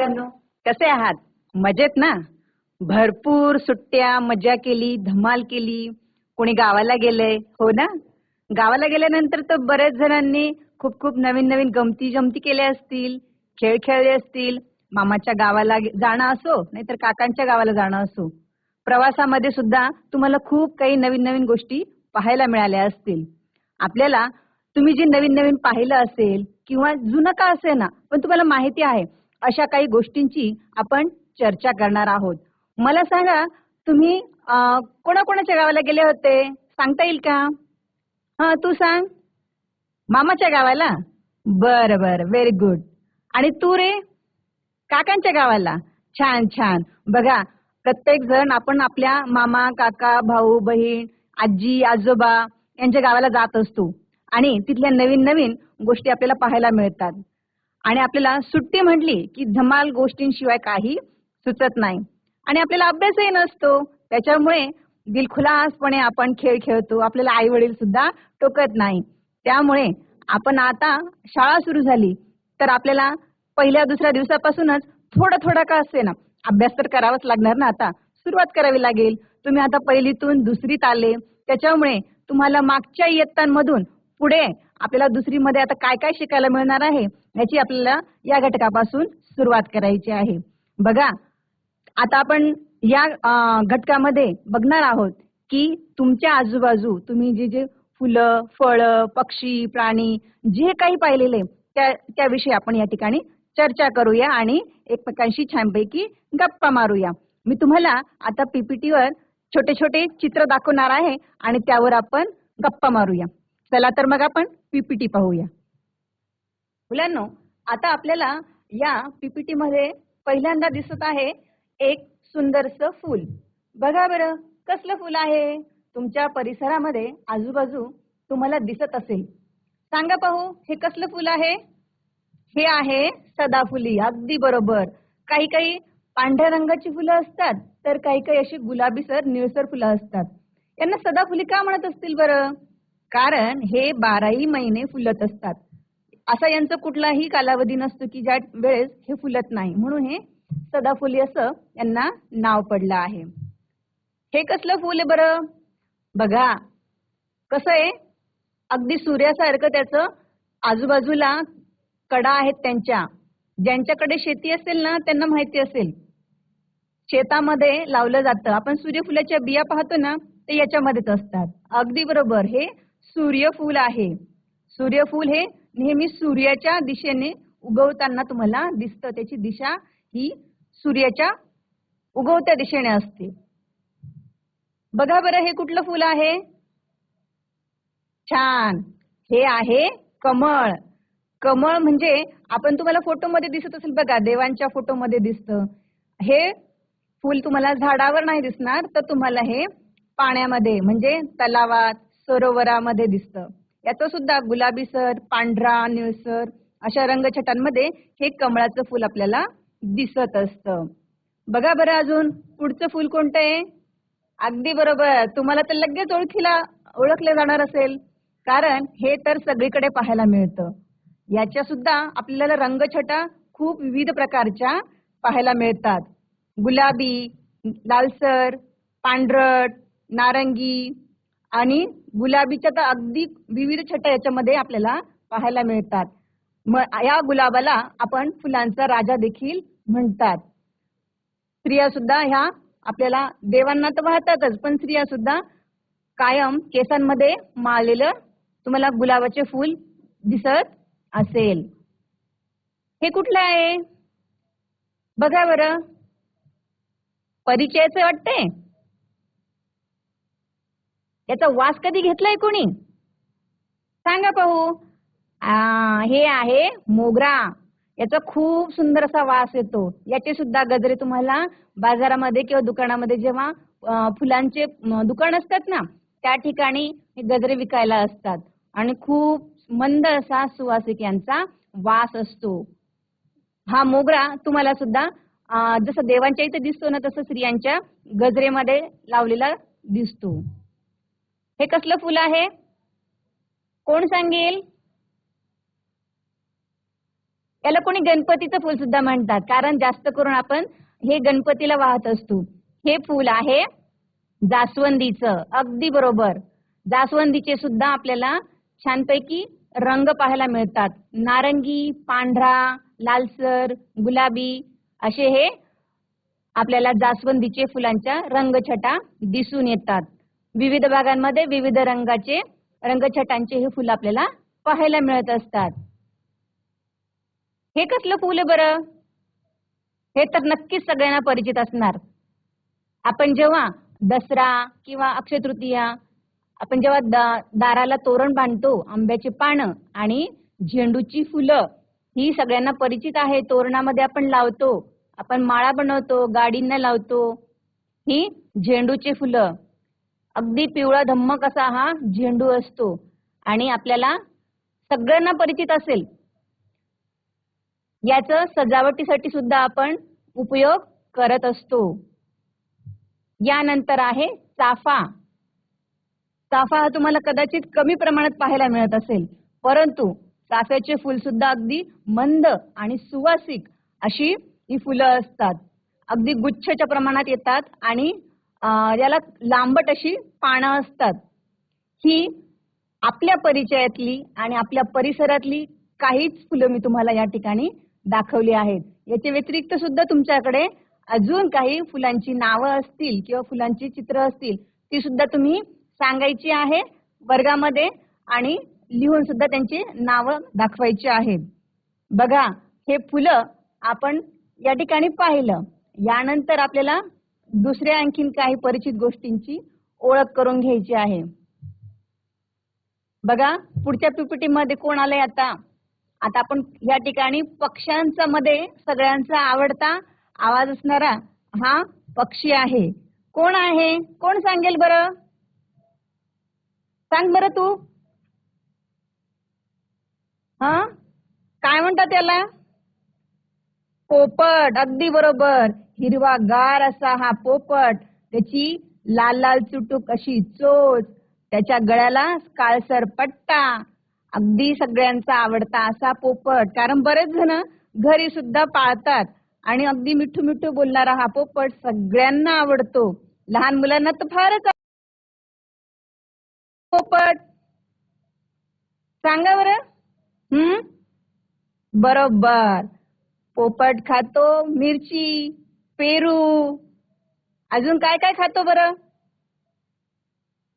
मित्रांनो कसे आहात? मजेत ना? भरपूर सुट्ट्या मजा केली धमाल केली. कोणी गावाला गेले हो ना? गावाला गेल्यानंतर तर बऱ्याच जणांनी खूप खूप नवीन नवीन गमती जमती केल्या असतील खेळ खेळले असतील. मामाच्या गावाला जाणं असो नाहीतर काकांच्या गावाला जाणं असो. प्रवासामध्ये सुद्धा तुम्हाला खूप काही नवीन नवीन गोष्टी पाहायला मिळाल्या असतील. आपल्याला तुम्ही जे नवीन नवीन पाहिलं असेल किंवा जुनं का असे ना पण तुम्हाला माहिती आहे अशा काही गोष्टींची आपण चर्चा करणार आहोत. मला सांगा तुम्ही कोणाकोणाच्या गावाला गेले होते? सांगता येईल का? हा तू सांग. मामाच्या गावाला? बर बर. व्हेरी गुड आणि तू रे? काकांच्या गावाला? छान छान. बघा प्रत्येक जण आपण आपल्या मामा काका भाऊ बहीण आजी आजोबा यांच्या गावाला जात असतो. आणि तिथल्या नवीन नवीन गोष्टी आपल्याला पाहायला मिळतात. आणि आपल्याला सुट्टी म्हटली की धमाल गोष्टींशिवाय काही सुचत नाही. आणि आपल्याला अभ्यासही नसतो. त्याच्यामुळे दिलखुलासपणे आपण खेळ खेळतो. आपल्याला आई वडील सुद्धा टोकत नाही. त्यामुळे आपण आता शाळा सुरू झाली. तर आपल्याला पहिल्या दुसऱ्या दिवसापासूनच थोडा थोडा का असते ना अभ्यास तर करावाच लागणार ना आता. सुरुवात करावी लागेल. तुम्ही आता पहिलीतून दुसरीत आले. त्याच्यामुळे तुम्हाला मागच्या इयत्तांमधून पुढे आपल्याला दुसरीमध्ये आता काय काय शिकायला मिळणार आहे याची आपल्याला या घटकापासून सुरुवात करायची आहे. बघा आता आपण या घटकामध्ये बघणार आहोत की तुमच्या आजूबाजू तुम्ही जे जे फुलं फळं पक्षी प्राणी जे काही पाहिलेले त्या त्याविषयी आपण या ठिकाणी चर्चा करूया आणि एकमेकांशी छानपैकी गप्पा मारूया. मी तुम्हाला आता पीपीटीवर छोटे छोटे चित्र दाखवणार आहे आणि त्यावर आपण गप्पा मारूया. चला तर मग आपण पीपीटी पाहूया. मुलांनो आता आपल्याला या पीपीटी मध्ये पहिल्यांदा दिसत आहे एक सुंदरसं फूल. बघा बरं कसलं फूल आहे? तुमच्या परिसरामध्ये आजूबाजू तुम्हाला दिसत असेल. सांगा पाहू हे कसलं फूल आहे? हे आहे सदाफुली अगदी बरोबर. काही काही पांढऱ्या रंगाची फुलं असतात तर काही काही अशी गुलाबीसर निळसर फुलं असतात. यांना सदाफुली का म्हणत असतील बरं? कारण हे बाराही महिने फुलत असतात. असा यांचा कुठलाही कालावधी नसतो की ज्या वेळेस हे फुलत नाही. म्हणून हे सदाफुली असं यांना नाव पडलं आहे. हे कसलं फुल आहे बरं? बघा. कसं आहे? अगदी सूर्यासारखं त्याचं आजूबाजूला कडा आहेत त्यांच्या. ज्यांच्याकडे शेती असेल ना त्यांना माहिती असेल. शेतामध्ये लावलं जातं. आपण सूर्यफुलाच्या बिया पाहतो ना ते याच्यामध्येच असतात. अगदी बरोबर. हे सूर्यफूल आहे. सूर्यफूल हे नेहमी सूर्याच्या दिशेने उगवताना तुम्हाला दिसतं. त्याची दिशा ही सूर्याच्या उगवत्या दिशेने असते. बघा बरं हे कुठलं फुल आहे? छान. हे आहे कमळ. कमळ म्हणजे आपण तुम्हाला फोटोमध्ये दिसत असेल बघा देवांच्या फोटोमध्ये दिसतं. हे फूल तुम्हाला झाडावर नाही दिसणार तर तुम्हाला हे पाण्यामध्ये म्हणजे तलावात सरोवरामध्ये दिसतं. याचं सुद्धा गुलाबीसर पांढरा निळसर अशा रंगछटांमध्ये हे कमळाचं फूल आपल्याला दिसत असतं. बघा बरं अजून पुढचं फूल कोणतं आहे? अगदी बरोबर. तुम्हाला तर लगेच ओळखीला ओळखले जाणार असेल. कारण हे तर सगळीकडे पाहायला मिळतं. याच्या सुद्धा आपल्याला रंगछटा खूप विविध प्रकारच्या पाहायला मिळतात. गुलाबी लालसर पांढरट नारंगी आणि गुलाबीच्या तर अगदी विविध छटा याच्यामध्ये आपल्याला पाहायला मिळतात. मग या गुलाबाला आपण फुलांचा राजा देखील म्हणतात. स्त्रिया सुद्धा ह्या आपल्याला देवांना तर वाहतातच पण स्त्रिया सुद्धा कायम केसांमध्ये माळलेलं तुम्हाला गुलाबाचे फूल दिसत असेल. हे कुठलं आहे? बघा बरं. परिचयाचं वाटते याचा वास कधी घेतलाय कोणी? सांगा पाहू. हे आहे मोगरा. याचा खूप सुंदर असा वास येतो. याचे सुद्धा गजरे तुम्हाला बाजारामध्ये किंवा दुकानामध्ये जेव्हा फुलांचे दुकान असतात ना त्या ठिकाणी हे गजरे विकायला असतात. आणि खूप मंद असा सुवासिक यांचा वास असतो. हा मोगरा तुम्हाला सुद्धा जसं देवांच्या इथे दिसतो ना तसं स्त्रियांच्या गजरेमध्ये लावलेला दिसतो. हे कसलं फुल आहे? कोण सांगेल? याला कोणी गणपतीचं फुल सुद्धा म्हणतात कारण जास्त करून आपण हे गणपतीला वाहत असतो. हे फुल आहे जास्वंदीचं अगदी बरोबर. जास्वंदीचे सुद्धा आपल्याला छानपैकी रंग पाहायला मिळतात. नारंगी पांढरा लालसर गुलाबी असे हे आपल्याला जास्वंदीचे फुलांच्या रंगछटा दिसून येतात. विविध भागांमध्ये विविध रंगाचे रंगछटांचे हे फुलं आपल्याला पाहायला मिळत असतात. हे कसलं फुल आहे बरं? हे तर नक्कीच सगळ्यांना परिचित असणार. आपण जेव्हा दसरा किंवा अक्षय तृतीया आपण जेव्हा दा- दाराला तोरण बांधतो आंब्याची पानं आणि झेंडूची फुलं ही सगळ्यांना परिचित आहे. तोरणामध्ये आपण लावतो आपण माळा बनवतो गाडींना लावतो. ही झेंडूची फुलं. अगदी पिवळा धम्मक असा हा झेंडू असतो. आणि आपल्याला सगळ्यांना परिचित असेल. याचं सजावटीसाठी सुद्धा आपण उपयोग करत असतो. यानंतर आहे चाफा. चाफा हा तुम्हाला कदाचित कमी प्रमाणात पाहायला मिळत असेल. परंतु चाफ्याचे फुल सुद्धा अगदी मंद आणि सुवासिक अशी ही फुलं असतात. अगदी गुच्छच्या प्रमाणात येतात आणि याला लांबट अशी पानं असतात. ही आपल्या परिचयातली आणि आपल्या परिसरातली काहीच फुलं मी तुम्हाला या ठिकाणी दाखवली आहेत. याच्या व्यतिरिक्त सुद्धा तुमच्याकडे अजून काही फुलांची नावं असतील किंवा फुलांची चित्र असतील ती सुद्धा तुम्ही सांगायची आहे वर्गामध्ये आणि लिहून सुद्धा त्यांची नावं दाखवायची आहेत. बघा हे फुलं आपण या ठिकाणी पाहिलं. यानंतर आपल्याला दुसऱ्या आणखीन काही परिचित गोष्टींची ओळख करून घ्यायची आहे. बघा पुढच्या पीपीटी मध्ये कोण आलंय आता? आता आपण या ठिकाणी पक्ष्यांचा मध्ये सगळ्यांचा आवडता आवाज असणारा हा पक्षी आहे. कोण आहे? कोण सांगेल बरं? सांग बरं तू. हा? काय म्हणतात त्याला पोपट अगदी बरोबर. हिरवा गार असा हा पोपट त्याची लाल लाल चुटूक अशी चोच त्याच्या गळ्याला काळसर पट्टा. अगदी सगळ्यांचा आवडता असा पोपट. कारण बरेच जण घरी सुद्धा पाळतात आणि अगदी मिठू मिठू बोलणारा हा पोपट सगळ्यांना आवडतो. लहान मुलांना तर फारच पोपट. सांगा बर. हम्म बरोबर. पोपट खातो मिरची. पेरू. अजून काय काय खातो बरं?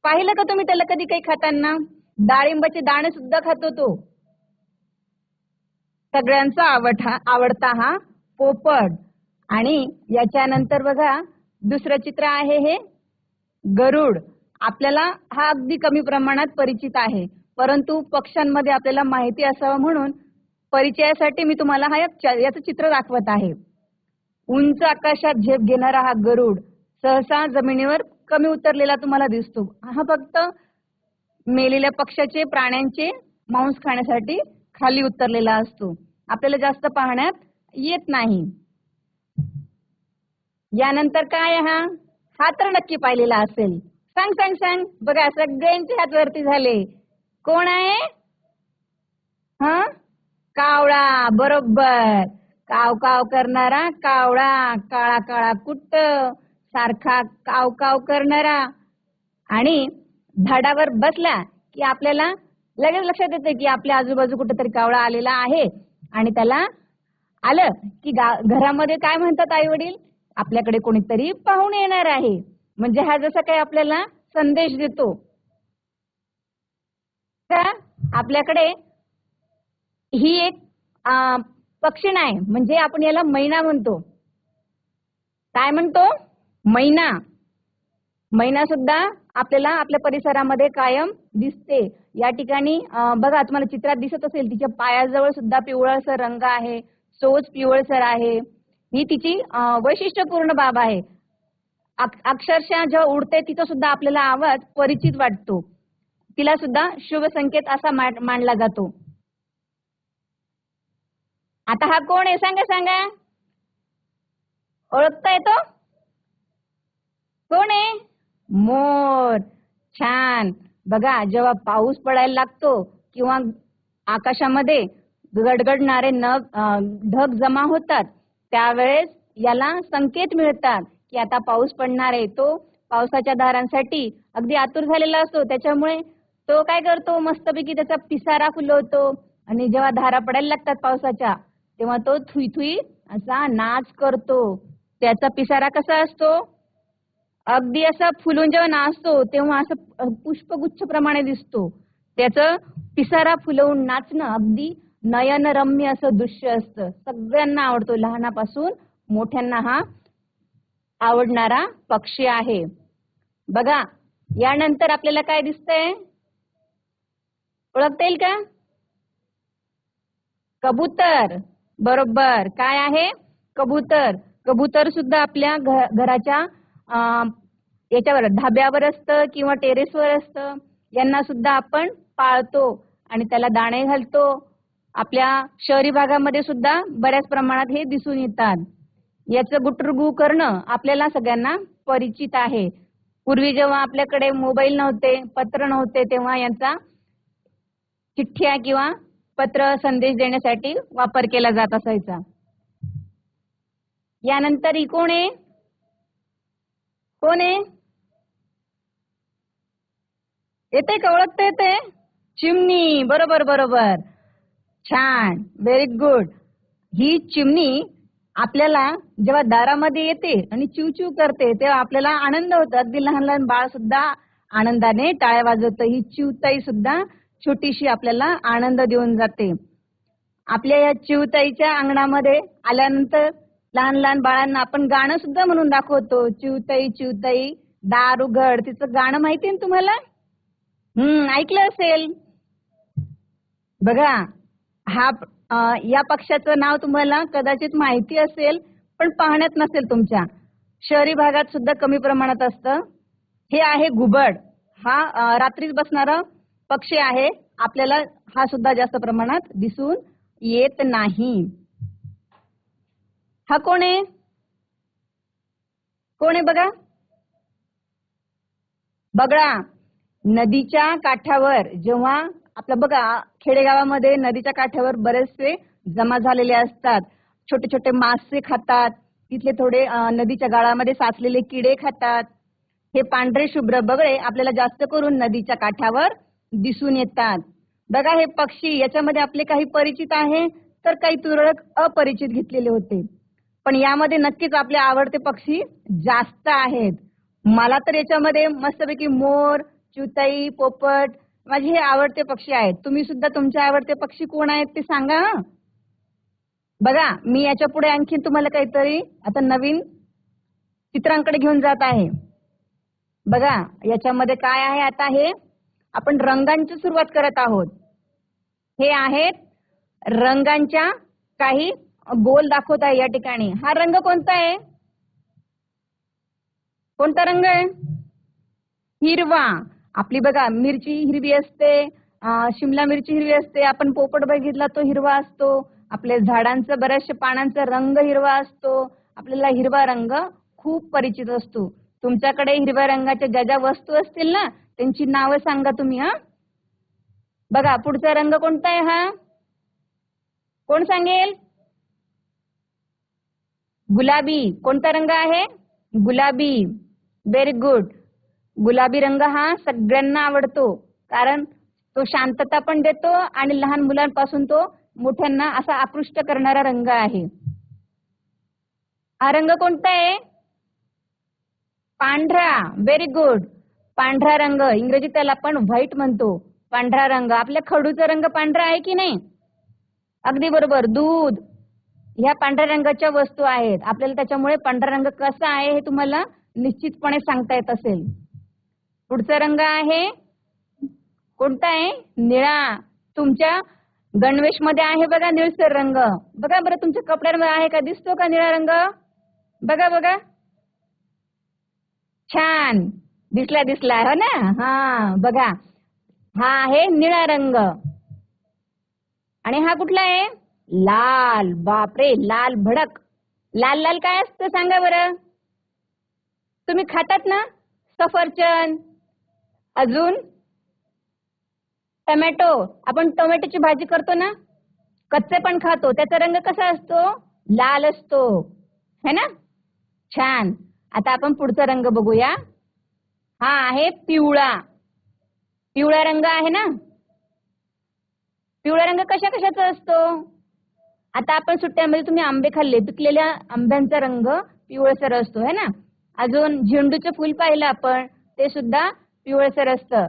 पाहिलं का तुम्ही त्याला कधी काही खाताना? डाळिंबाचे दाणे सुद्धा खातो तो. सगळ्यांचा आवडता आवडता हा पोपट. आणि याच्यानंतर बघा दुसरं चित्र आहे हे गरुड. आपल्याला हा अगदी कमी प्रमाणात परिचित आहे. परंतु पक्ष्यांमध्ये आपल्याला माहिती असावं म्हणून परिचयासाठी मी तुम्हाला हा याचं चित्र दाखवत आहे. उंच आकाशात झेप घेणारा हा गरुड सहसा जमिनीवर कमी उतरलेला तुम्हाला दिसतो. हा फक्त मेलेल्या पक्ष्याचे प्राण्यांचे मांस खाण्यासाठी खाली उतरलेला असतो. आपल्याला जास्त पाहण्यात येत नाही. यानंतर काय हा? हा तर नक्की पाहिलेला असेल. सांग सांग सांग. बघा सगळ्यांचे हात वरती झाले. कोण आहे? हा? कावळा. बरोबर. काव काव करणारा कावळा काळा काळा कुट्ट सारखा काव काव करणारा. आणि झाडावर बसला की आपल्याला लगेच लक्षात येते की आपल्या आजूबाजू कुठेतरी कावळा आलेला आहे. आणि त्याला आलं की घरामध्ये काय म्हणतात आई वडील आपल्याकडे कोणीतरी पाहुणे येणार आहे. म्हणजे हा जसा काही आपल्याला संदेश देतो. आपल्याकडे ही एक पक्षी नाही. म्हणजे आपण याला मैना म्हणतो. काय म्हणतो? मैना. मैना सुद्धा आपल्याला आपल्या परिसरामध्ये कायम दिसते. या ठिकाणी बघा तुम्हाला चित्रात दिसत असेल तिच्या पायाजवळ सुद्धा पिवळसर रंग आहे. चोच पिवळसर आहे. ही तिची वैशिष्ट्यपूर्ण बाब आहे. अक्षरशः जेव्हा उडते तिचा सुद्धा आपल्याला आवाज परिचित वाटतो. तिला सुद्धा शुभ संकेत असा मांडला मानला जातो. आता हा कोण आहे? सांगा सांगा. ओळखता येतो कोण आहे? मोर. छान. बघा जेव्हा पाऊस पडायला लागतो किंवा आकाशामध्ये गडगडणारे नग ढग जमा होतात त्यावेळेस याला संकेत मिळतात की आता पाऊस पडणार आहे. तो पावसाच्या धारांसाठी अगदी आतुर झालेला असतो. त्याच्यामुळे तो काय करतो? मस्तपैकी त्याचा पिसारा फुलवतो. आणि जेव्हा धारा पडायला लागतात पावसाच्या तेव्हा तो थुई थुई असा नाच करतो. त्याचा पिसारा कसा असतो? अगदी असा फुलून जेव्हा नाचतो तेव्हा असं पुष्पगुच्छ प्रमाणे दिसतो. त्याचं पिसारा फुलवून नाचणं अगदी नयनरम्य असं दृश्य असतं. सगळ्यांना आवडतो. लहानापासून मोठ्यांना हा आवडणारा पक्षी आहे. बघा यानंतर आपल्याला काय दिसतंय? ओळखता येईल का? कबूतर. बरोबर. काय आहे? कबूतर. कबूतर सुद्धा आपल्या घराच्या याच्यावर धाब्यावर असतं किंवा टेरेसवर असतं. यांना सुद्धा आपण पाळतो आणि त्याला दाणे घालतो. आपल्या शहरी भागामध्ये सुद्धा बऱ्याच प्रमाणात हे दिसून येतात. याचं गुटरगू करणं आपल्याला सगळ्यांना परिचित आहे. पूर्वी जेव्हा आपल्याकडे मोबाईल नव्हते पत्र नव्हते तेव्हा यांचा चिठ्ठ्या किंवा पत्र संदेश देण्यासाठी वापर केला जात असायचा. यानंतर ही कोण आहे? कोण आहे? येते का? ओळखता येते चिमणी. बरोबर बरोबर. छान. व्हेरी गुड ही चिमणी आपल्याला जेव्हा दारामध्ये येते आणि चिव चिव करते तेव्हा आपल्याला आनंद होतो. अगदी लहान लहान बाळ सुद्धा आनंदाने टाळ्या वाजवतं. ही चिवताई सुद्धा छोटीशी आपल्याला आनंद देऊन जाते. आपल्या या चिवताईच्या अंगणामध्ये आल्यानंतर लहान लहान बाळांना आपण गाणं सुद्धा म्हणून दाखवतो. चिवताई चिवताई दार उघड तिचं गाणं माहितीये ना तुम्हाला? हम्म ऐकलं असेल. बघा हा या पक्षाचं नाव तुम्हाला कदाचित माहिती असेल पण पाहण्यात नसेल तुमच्या. शहरी भागात सुद्धा कमी प्रमाणात असतं. हे आहे घुबड. हा रात्रीच बसणारा पक्षी आहे आपल्याला हा सुद्धा जास्त प्रमाणात दिसून येत नाही. हा कोण आहे? कोण आहे बघा? बगळा नदीच्या काठावर. जेव्हा आपलं बघा खेडेगावामध्ये नदीच्या काठावर बरेचसे जमा झालेले असतात. छोटे छोटे मासे खातात तिथले थोडे नदीच्या गाळामध्ये साचलेले किडे खातात. हे पांढरे शुभ्र बगळे आपल्याला जास्त करून नदीच्या काठावर दिसून येतात. बघा हे पक्षी याच्यामध्ये आपले काही परिचित आहे तर काही तुरळक अपरिचित घेतलेले होते. पण यामध्ये नक्कीच आपले आवडते पक्षी जास्त आहेत. मला तर याच्यामध्ये मस्तपैकी मोर चिताई पोपट माझे हे आवडते पक्षी आहेत. तुम्ही सुद्धा तुमचे आवडते पक्षी कोण आहेत ते सांगा हं. बघा मी याच्यापुढे आणखी तुम्हाला काहीतरी आता नवीन चित्रांकडे घेऊन जात आहे. बघा याच्यामध्ये काय आहे आता हे? आपण रंगांची सुरुवात करत आहोत. हे आहेत रंगांच्या काही गोल दाखवत आहे या ठिकाणी. हा रंग कोणता आहे? कोणता रंग आहे? हिरवा. आपली बघा मिरची हिरवी असते शिमला मिरची हिरवी असते आपण पोपट बघितला तो हिरवा असतो. आपल्या झाडांचा बऱ्याचशा पानांचा रंग हिरवा असतो. आपल्याला हिरवा रंग खूप परिचित असतो. तुमच्याकडे हिरव्या रंगाच्या ज्या ज्या वस्तू असतील ना त्यांची नावं सांगा तुम्ही हा? बघा पुढचा रंग कोणता आहे हा? कोण सांगेल? गुलाबी. कोणता रंग आहे? गुलाबी. व्हेरी गुड गुलाबी रंग हा सगळ्यांना आवडतो कारण तो शांतता पण देतो आणि लहान मुलांपासून तो मोठ्यांना असा आकृष्ट करणारा रंग आहे. हा रंग कोणता आहे? पांढरा. व्हेरी गुड पांढरा रंग इंग्रजीत त्याला आपण व्हाईट म्हणतो. पांढरा रंग आपल्या खडूचा रंग पांढरा आहे की नाही? अगदी बरोबर. दूध ह्या पांढऱ्या रंगाच्या वस्तू आहेत. आपल्याला त्याच्यामुळे पांढरा रंग कसा आहे हे तुम्हाला निश्चितपणे सांगता येत असेल. पुढचा रंग आहे कोणता आहे? निळा. तुमच्या गणवेशमध्ये आहे बघा निळसर रंग. बघा बरं तुमच्या कपड्यांमध्ये आहे का? दिसतो का निळा रंग? बघा बघा. छान. दिसला दिसला हो ना? हा बघा. हा आहे निळा रंग. आणि हा कुठला आहे? लाल. बापरे लाल भडक. लाल लाल काय असतं सांगा बरं? तुम्ही खातात ना? सफरचंद अजून? टमॅटो. आपण टोमॅटोची भाजी करतो ना? कच्चे पण खातो. त्याचा रंग कसा असतो? लाल असतो. है ना? छान. आता आपण पुढचा रंग बघूया. हा आहे पिवळा. पिवळा रंग आहे ना? पिवळा रंग कशा कशाचा असतो? आता आपण सुट्ट्यामध्ये तुम्ही आंबे खाल्ले पिकलेल्या आंब्यांचा रंग पिवळसर असतो है ना? अजून झेंडूचं फुल पाहिलं आपण ते सुद्धा पिवळसर असतं.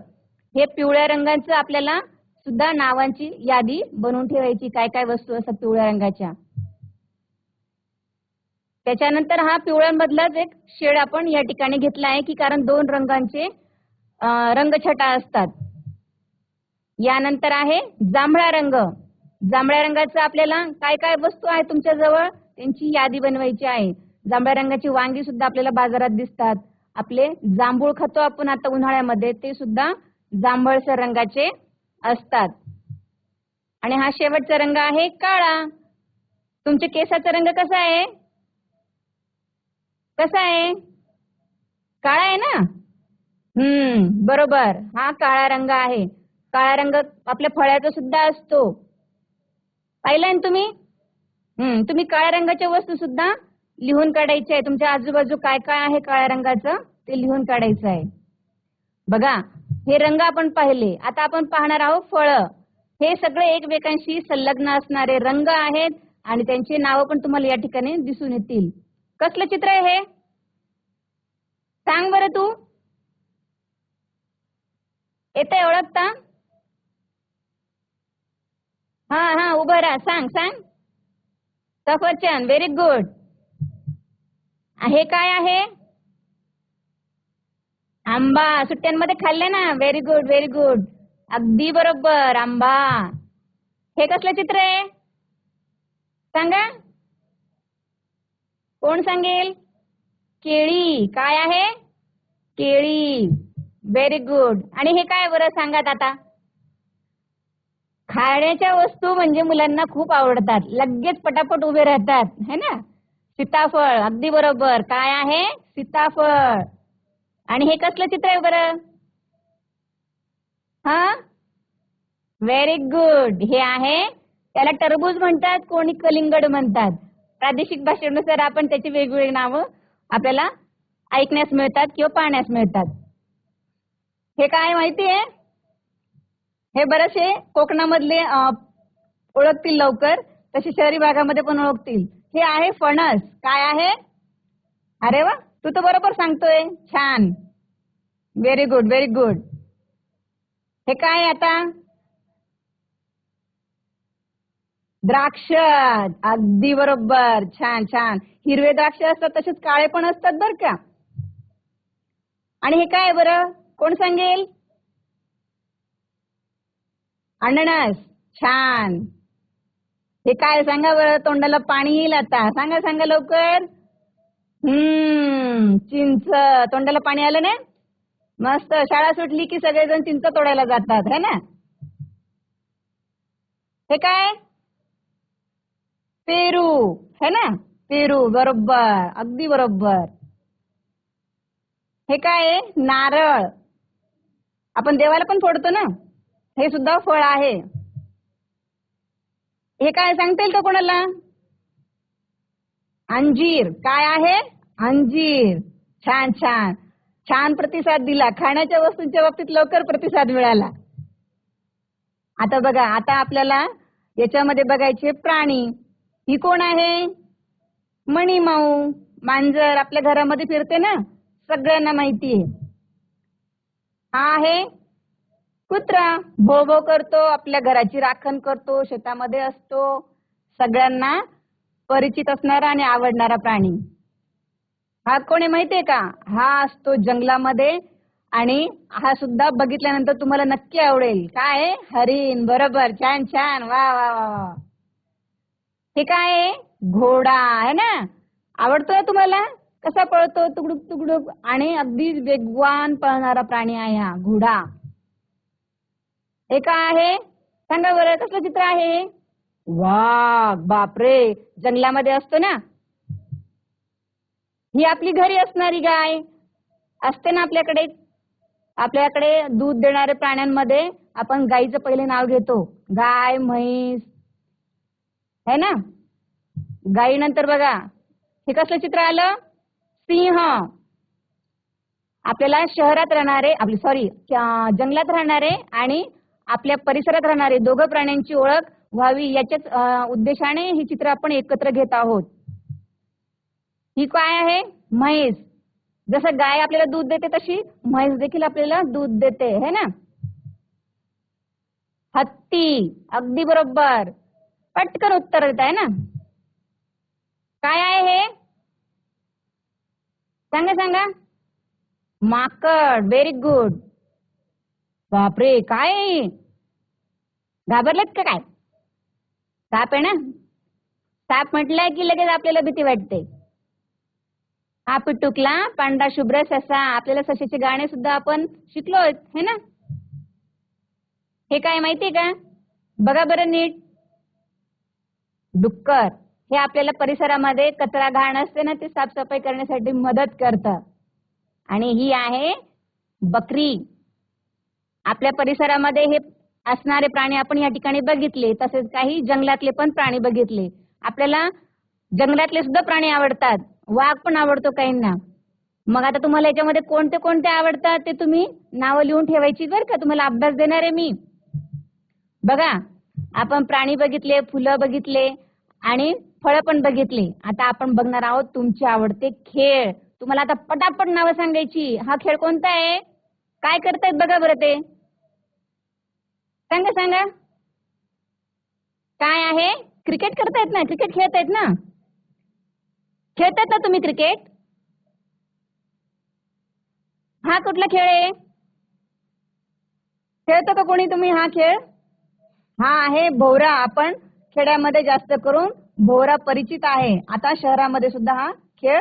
हे पिवळ्या रंगाचं आपल्याला सुद्धा नावांची यादी बनवून ठेवायची काय काय वस्तू असतात पिवळ्या रंगाच्या. त्याच्यानंतर हा पिवळ्यांमधलाच एक शेड आपण या ठिकाणी घेतला आहे की कारण दोन रंगांचे रंगछटा असतात. यानंतर आहे जांभळा रंग. जांभळ्या रंगाचं आपल्याला काय काय वस्तू आहे तुमच्या जवळ त्यांची यादी बनवायची आहे. जांभळ्या रंगाची वांगी सुद्धा आपल्याला बाजारात दिसतात. आपले जांभूळ खातो आपण आता उन्हाळ्यामध्ये ते सुद्धा जांभळसर रंगाचे असतात. आणि हा शेवटचा रंग आहे काळा. तुमच्या केसाचा रंग कसा आहे? कसा आहे? काळा आहे ना? हम्म बरोबर. हा काळा रंग आहे. काळा रंग आपल्या फळ्याचा सुद्धा असतो. पाहिलाय ना तुम्ही? हम्म तुम्ही काळ्या रंगाच्या वस्तू सुद्धा लिहून काढायच्या आहे. तुमच्या आजूबाजू काय काय आहे काळ्या रंगाचं? ते लिहून काढायचं आहे. बघा हे रंग आपण पाहिले. आता आपण पाहणार आहोत फळं. हे सगळे एकमेकांशी संलग्न असणारे रंग आहेत आणि त्यांची नावं पण तुम्हाला या ठिकाणी दिसून येतील. कसलं चित्र आहे हे? सांग बरं तू. येते ओळखता हा हा उभं राहा. सांग सांग. सफरचंद व्हेरी गुड हे काय आहे? आंबा. सुट्ट्यांमध्ये खाल्ले ना? व्हेरी गुड व्हेरी गुड अगदी बरोबर आंबा. हे कसलं चित्र आहे? सांगा. कोण सांगेल? केळी. काय आहे? केळी. व्हेरी गुड आणि हे काय बरं? सांगात आता. खाण्याच्या वस्तू म्हणजे मुलांना खूप आवडतात. लगेच पटापट उभे राहतात. है ना? सीताफळ. अगदी बरोबर. काय आहे? सीताफळ. आणि हे कसलं चित्र आहे बरं? हा? व्हेरी गुड हे आहे त्याला टरबूज म्हणतात कोणी कलिंगड म्हणतात. प्रादेशिक भाषेनुसार आपण त्याची वेगवेगळी नावं आपल्याला ऐकण्यास मिळतात किंवा पाहण्यास मिळतात. हे काय माहिती आहे? हे बरेचसे कोकणामधले ओळखतील लवकर तसे शहरी भागामध्ये पण ओळखतील. हे आहे फणस. काय आहे? अरे वा तू तर बरोबर सांगतोय. छान. व्हेरी गुड व्हेरी गुड हे काय आता? द्राक्ष अगदी बरोबर. छान छान. हिरवे द्राक्ष असतात तसेच काळे पण असतात बर का. आणि हे काय बरं? कोण सांगेल? अननस. छान. हे काय? सांगा बरं तोंडाला पाणी येईल आता. सांगा सांगा लवकर. हम्म चिंच. तोंडाला पाणी आलं ना? मस्त. शाळा सुटली की सगळेजण चिंच तोडायला जातात है ना? हे काय? पेरू है ना? पेरू बरोबर अगदी बरोबर. हे काय आहे? नारळ. आपण देवाला पण फोडतो ना? हे सुद्धा फळ आहे. हे काय सांगता येईल का कोणाला? अंजीर. काय आहे? अंजीर. छान छान. छान प्रतिसाद दिला. खाण्याच्या वस्तूंच्या बाबतीत लवकर प्रतिसाद मिळाला. आता बघा आता आपल्याला याच्यामध्ये बघायचे प्राणी. ही कोण आहे? मणिमाऊ मांजर आपल्या घरामध्ये फिरते ना? सगळ्यांना माहिती आहे. हा आहे कुत्रा. भोभो करतो आपल्या घराची राखण करतो शेतामध्ये असतो. सगळ्यांना परिचित असणारा आणि आवडणारा प्राणी. हा कोणी माहितीये का? हा असतो जंगलामध्ये आणि हा सुद्धा बघितल्यानंतर तुम्हाला नक्की आवडेल. काय? हरिण. बरोबर. छान छान. वा वा वा वा. हे काय आहे. घोडा आहे ना? आवडतोय तुम्हाला? कसा पळतो? तुकडुक तुकडुक. आणि अगदी वेगवान पळणारा प्राणी आहे हा घोडा. हे काय आहे? सांगा बरं कसलं चित्र आहे वा बापरे! जंगलामध्ये असतो ना? ही आपली घरी असणारी गाय. असते ना आपल्याकडे? आपल्याकडे दूध देणाऱ्या प्राण्यांमध्ये आपण गायीचं पहिले नाव घेतो. गाय म्हैस है ना? गाई नंतर बघा. हे कसलं चित्र आलं? सिंह. आपल्याला शहरात राहणारे आपले सॉरी जंगलात राहणारे आणि आपल्या परिसरात राहणारे दोघं प्राण्यांची ओळख व्हावी याच्याच उद्देशाने ही चित्र आपण एकत्र घेत आहोत. ही काय आहे? म्हैस. जसं गाय आपल्याला दूध देते तशी म्हैस देखील आपल्याला दूध देते है ना? हत्ती. अगदी बरोबर. पटकन उत्तर देत आहे ना? काय आहे हे? सांगा सांगा. माकड व्हेरी गुड बापरे काय घाबरलेत का काय? साप आहे ना? साप म्हटलंय की लगेच आपल्याला भीती वाटते. हा पिटुकला पांढरा शुभ्र ससा. आपल्याला सशाचे गाणे सुद्धा आपण शिकलो हे ना? हे काय माहितीये का? बघा बरं नीट. डुक्कर. हे आपल्याला परिसरामध्ये कचरा घाण असते ना ते साफसफाई करण्यासाठी मदत करतं. आणि ही आहे बकरी. आपल्या परिसरामध्ये हे असणारे प्राणी आपण या ठिकाणी बघितले तसेच काही जंगलातले पण प्राणी बघितले. आपल्याला जंगलातले सुद्धा प्राणी आवडतात वाघ पण आवडतो काहींना. मग आता तुम्हाला याच्यामध्ये कोणते कोणते आवडतात ते तुम्ही नावं लिहून ठेवायची बरं का? तुम्हाला अभ्यास देणार आहे मी. बघा आपण प्राणी बघितले फुलं बघितले आणि फळं पण बघितली. आता आपण बघणार आहोत तुमचे आवडते खेळ. तुम्हाला आता पटापट नावं सांगायची. हा खेळ कोणता आहे? काय करतायत बघा बरं ते. सांगा सांगा. काय आहे? क्रिकेट करतायत ना? क्रिकेट खेळतायत ना? खेळतात ना तुम्ही क्रिकेट? हा कुठला खेळ आहे? खेळतो का कोणी तुम्ही हा खेळ? हा आहे भोवरा. आपण खेड्यामध्ये जास्त करून भोवरा परिचित आहे. आता शहरामध्ये सुद्धा हा खेळ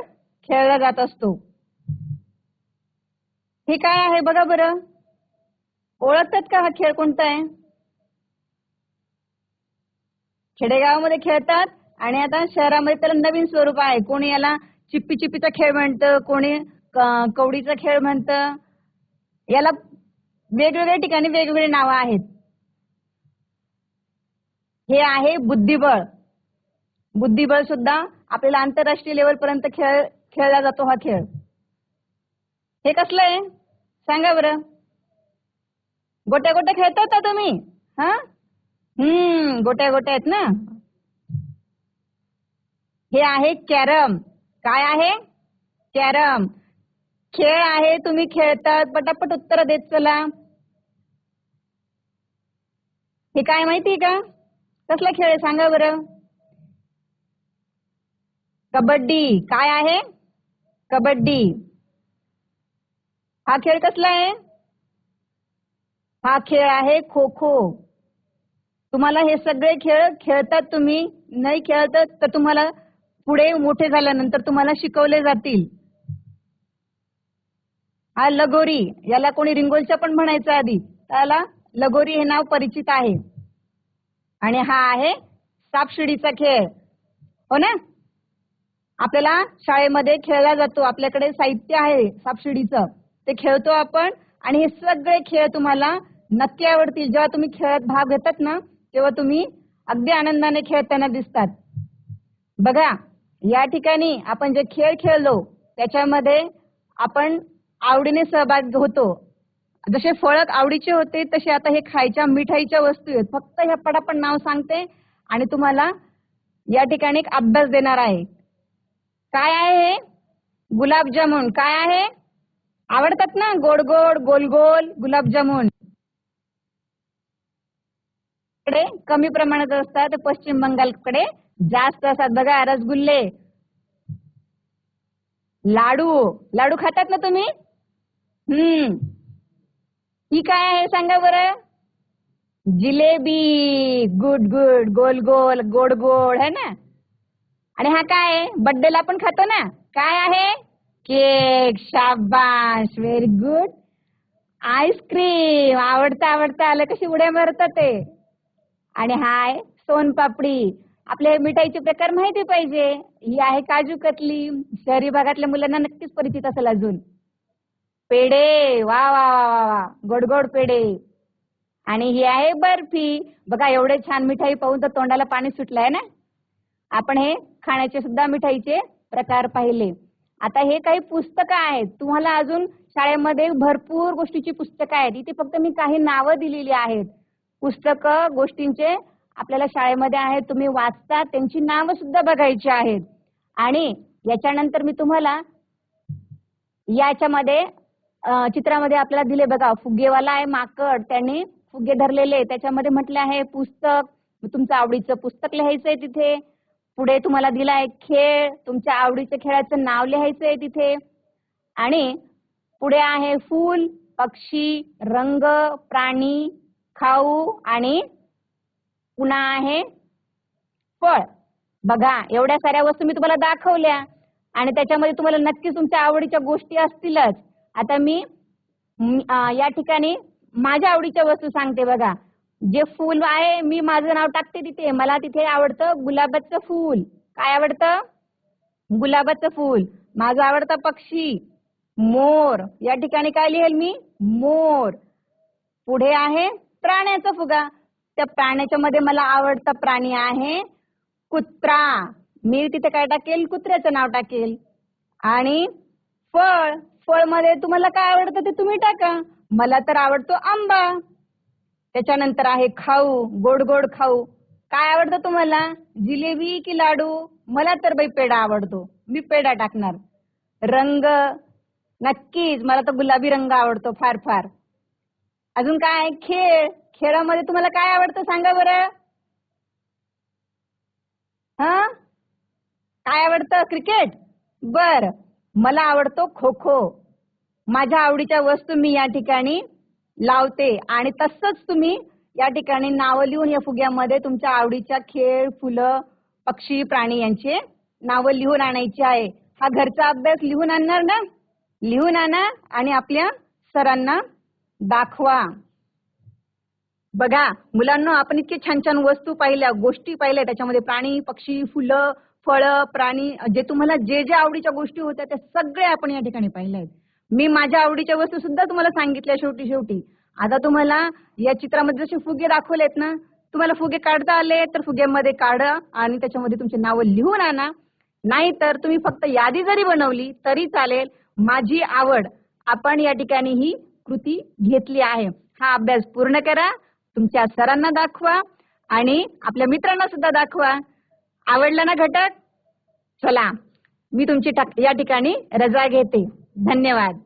खेळला जात असतो. हे काय आहे बघा बरं. ओळखतात का हा खेळ कोणता आहे? खेडेगावामध्ये खेळतात आणि आता शहरामध्ये त्याला नवीन स्वरूप आहे. कोणी याला चिप्पी चिप्पीचा खेळ म्हणतं कोणी कवडीचा खेळ म्हणतं. याला वेगवेगळ्या ठिकाणी वेगवेगळी नावं आहेत. हे आहे बुद्धिबळ. बुद्धिबळ सुद्धा आपल्याला आंतरराष्ट्रीय लेवल पर्यंत खेळ खेळला जातो हा खेळ. हे कसलं आहे? सांगा बरं. गोट्या गोट्या खेळता का तुम्ही? हा? हम्म गोट्या गोट्या आहेत ना? हे आहे कॅरम. काय आहे? कॅरम. खेळ आहे तुम्ही खेळतात. पटापट उत्तर देत चला. हे काय माहितीये का? कसला खेळ आहे? सांगा बरं. कबड्डी. काय आहे? कबड्डी. हा खेळ कसला आहे? हा खेळ आहे खो खो तुम्हाला हे सगळे खेळ खेळतात तुम्ही नाही खेळत तर तुम्हाला पुढे मोठे झाल्यानंतर तुम्हाला शिकवले जातील. हा लगोरी याला कोणी रिंगोलच्या पण म्हणायचं आधी. त्याला लगोरी हे नाव परिचित आहे. आणि हा आहे सापशिडीचा खेळ. हो ना? आपल्याला शाळेमध्ये खेळला जातो. आपल्याकडे साहित्य आहे सापशिडीचं. ते खेळतो आपण आणि हे सगळे खेळ तुम्हाला नक्की आवडतील. जेव्हा तुम्ही खेळात भाग घेतात ना तेव्हा तुम्ही अगदी आनंदाने खेळताना दिसतात. बघा या ठिकाणी आपण जे खेळ खेळलो त्याच्यामध्ये आपण आवडीने सहभाग होतो. जसे फळक आवडीचे होते तसे आता हे खायच्या मिठाईच्या वस्तू आहेत. फक्त ह्या पटापट नाव सांगते आणि तुम्हाला या ठिकाणी एक अभ्यास देणार आहे. काय आहे हे? गुलाबजामुन. काय आहे? आवडतात ना? गोड गोड गोल गोल गुलाबजामुन. कडे कमी प्रमाणात असतात. पश्चिम बंगालकडे जास्त असतात. बघा रसगुल्ले. लाडू. लाडू खातात ना तुम्ही? हम्म. ही काय आहे? सांगा बरं. जिलेबी. Good good. गोल गोल. गोड गोड. है ना? आणि हा काय बड्डेला बर्थडेला आपण खातो ना? काय आहे? केक. शाबाश व्हेरी गुड आईस्क्रीम आवडता आवडता. आलं कशी उड्या मारतात ते. आणि हाय सोनपापडी. आपले मिठाईचे प्रकार माहिती पाहिजे. ही आहे काजू कतली. शहरी भागातल्या मुलांना नक्कीच परिचित असेल अजून. पेढे वा वा वा वा वा गोड गोड पेढे. आणि ही आहे बर्फी. बघा एवढे छान मिठाई पाहून तर तोंडाला पाणी सुटलंय ना? आपण हे खाण्याचे सुद्धा मिठाईचे प्रकार पाहिले. आता हे काही पुस्तकं आहेत. तुम्हाला अजून शाळेमध्ये भरपूर गोष्टीची पुस्तकं आहेत. इथे फक्त मी काही नावं दिलेली आहेत. पुस्तकं गोष्टींचे आपल्याला शाळेमध्ये आहेत. तुम्ही वाचता त्यांची नावं सुद्धा बघायची आहेत. आणि याच्यानंतर मी तुम्हाला याच्यामध्ये चित्रामध्ये आपल्याला दिले बघा फुगेवाला आहे माकड त्यांनी फुगे धरलेले त्याच्यामध्ये म्हटले आहे पुस्तक तुमचं आवडीचं पुस्तक लिहायचंय तिथे. पुढे तुम्हाला दिला आहे खेळ तुमच्या आवडीच्या खेळाचं नाव लिहायचंय तिथे. आणि पुढे आहे फूल पक्षी रंग प्राणी खाऊ आणि पुन्हा आहे फळ. बघा एवढ्या साऱ्या वस्तू मी तुम्हाला दाखवल्या. आणि त्याच्यामध्ये तुम्हाला नक्कीच तुमच्या आवडीच्या गोष्टी असतीलच. आता मी या ठिकाणी माझ्या आवडीच्या वस्तू सांगते बघा. जे फूल आहे मी माझं नाव टाकते तिथे. मला तिथे आवडतं गुलाबाचं फूल. काय आवडतं? गुलाबाचं फूल. माझा आवडता पक्षी. मोर. या ठिकाणी काय लिहेल मी? मोर. पुढे आहे प्राण्याचा फुगा. त्या प्राण्याच्या मध्ये मला आवडता प्राणी आहे कुत्रा. मी तिथे काय टाकेल? कुत्र्याचं नाव टाकेल. आणि फळ. फळमध्ये तुम्हाला काय आवडतं ते तुम्ही टाका. मला तर आवडतो आंबा. त्याच्यानंतर आहे खाऊ गोड गोड खाऊ. काय आवडतं तुम्हाला? जिलेबी की लाडू? मला तर बाई पेढा आवडतो. मी पेढा टाकणार. रंग नक्कीच मला तर गुलाबी रंग आवडतो फार फार. अजून काय खेळ. खेळामध्ये तुम्हाला काय आवडतं सांगा बरं. हा? काय आवडतं? क्रिकेट? बर. मला आवडतो खो खो माझ्या आवडीच्या वस्तू मी या ठिकाणी लावते. आणि तसंच तुम्ही या ठिकाणी नावं लिहून या फुग्यामध्ये तुमच्या आवडीच्या खेळ फुलं पक्षी प्राणी यांचे नावं लिहून आणायची आहे. हा घरचा अभ्यास लिहून आणणार ना? लिहून आणा आणि आपल्या सरांना दाखवा. बघा मुलांना आपण इतके छान छान वस्तू पाहिल्या गोष्टी पाहिल्या त्याच्यामध्ये प्राणी पक्षी फुलं फळं प्राणी जे तुम्हाला जे जे आवडीच्या गोष्टी होत्या त्या सगळ्या आपण या ठिकाणी पाहिल्या आहेत. मी माझ्या आवडीच्या वस्तू सुद्धा तुम्हाला सांगितल्या शेवटी शेवटी. आता तुम्हाला या चित्रामध्ये जसे फुगे दाखवलेत ना तुम्हाला फुगे काढता आले तर फुग्यामध्ये काढा आणि त्याच्यामध्ये तुमचे नावं लिहून आणा. नाही तर तुम्ही फक्त यादी जरी बनवली तरी चालेल. माझी आवड आपण या ठिकाणी ही कृती घेतली आहे. हा अभ्यास पूर्ण करा. तुमच्या सरांना दाखवा आणि आपल्या मित्रांना सुद्धा दाखवा. आवडला ना घटक? चला मी तुमची या ठिकाणी रजा घेते. धन्यवाद.